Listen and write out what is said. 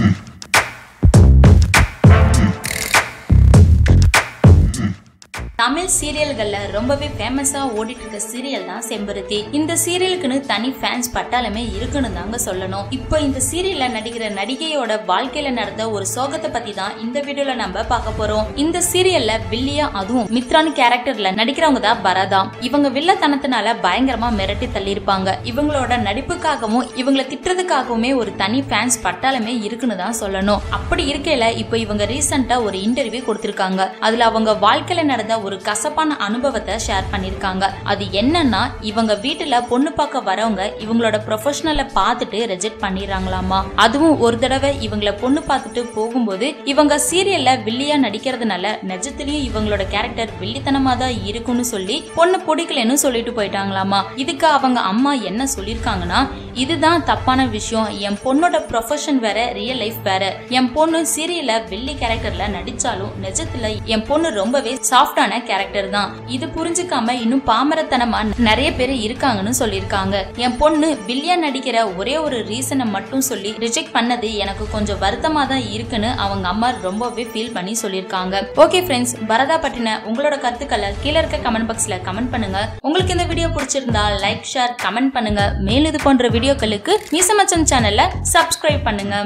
Listen. Tamil சீரியல்கள்ல ரொம்பவே ஃபேமஸா ஓடிட்டு இருக்க சீரியல் தான் செம்பருத்தி. இந்த சீரியலுக்குன்னு தனி ஃபேன்ஸ் பட்டாலுமே இருக்குன்னு தாங்க சொல்லணும். இப்போ இந்த சீரியல்ல நடிக்கிற நடிகையோட வாழ்க்கையில நடந்த ஒரு சோகத்தை பத்தி தான் இந்த வீடியோல நம்ம பார்க்க போறோம். இந்த சீரியல்ல வில்லியா அதுவும் மித்ரான் கேரக்டர்ல நடிக்கிறவங்க தான் பரதா. இவங்க வில்லத்தனத்தினால பயங்கரமா மிரட்டி தள்ளியிருப்பாங்க. இவங்களோட நடிப்புக்காகவும் இவங்களை திட்டுறதுக்காகவுமே ஒரு தனி ஃபேன்ஸ் பட்டாலுமே இருக்குன்னு தான் சொல்லணும். அப்படி இருக்கையில இப்போ இவங்க ரீசெண்டா ஒரு இன்டர்வியூ கொடுத்திருக்காங்க. அதுல அவங்க வாழ்க்கையில நடந்த ஒரு ஒரு கசப்பான அனுபவத்தை ஷேர் பண்ணிருக்காங்க. அது என்னன்னா இவங்க வீட்டுல பொண்ணு பார்க்க வரவங்க இவங்களோட ப்ரொஃபஷனலை பார்த்துட்டு ரெஜெக்ட் பண்ணிடுறாங்களாமா? அதுவும் ஒரு தடவை இவங்கள பொண்ணு பார்த்துட்டு போகும்போது இவங்க சீரியல்ல வில்லியா நடிக்கிறதுனால நிஜத்திலயும் இவங்களோட கேரக்டர் வில்லித்தனமா தான் இருக்கும்னு சொல்லி பொண்ணு பிடிக்கலன்னு சொல்லிட்டு போயிட்டாங்களாமா? இதுக்கு அவங்க அம்மா என்ன சொல்லிருக்காங்கன்னா இதுதான் தப்பான விஷயம். என் பொண்ணோட ப்ரொஃபஷன் வேற ரியல் லைஃப் வேற. என் பொண்ணு சீரியல்ல வில்லி கேரக்டர்ல நடிச்சாலும் நிஜத்துல என் பொண்ணு ரொம்பவே சாஃப்டான கேரக்டர் தான். இது புரிஞ்சுக்காம இன்னும் பாமரத்தனமா நிறைய பேர் இருக்காங்கன்னு சொல்லியிருக்காங்க. என் பொண்ணு வில்லியா நடிக்கிற ஒரே ஒரு ரீசனை மட்டும் சொல்லி ரிஜெக்ட் பண்ணது எனக்கு கொஞ்சம் வருத்தமா தான் இருக்குன்னு அவங்க அம்மா ரொம்பவே ஃபீல் பண்ணி சொல்லியிருக்காங்க. ஓகே ஃப்ரெண்ட்ஸ் பரதா பட்டின உங்களோட கருத்துக்களை கீழே இருக்க கமெண்ட் பாக்ஸ்ல கமெண்ட் பண்ணுங்க. உங்களுக்கு இந்த வீடியோ பிடிச்சிருந்தா லைக் ஷேர் கமெண்ட் பண்ணுங்க. மேலும் இது போன்ற வீடியோக்களுக்கு மீசமச்சம் சேனலை சப்ஸ்கிரைப் பண்ணுங்க.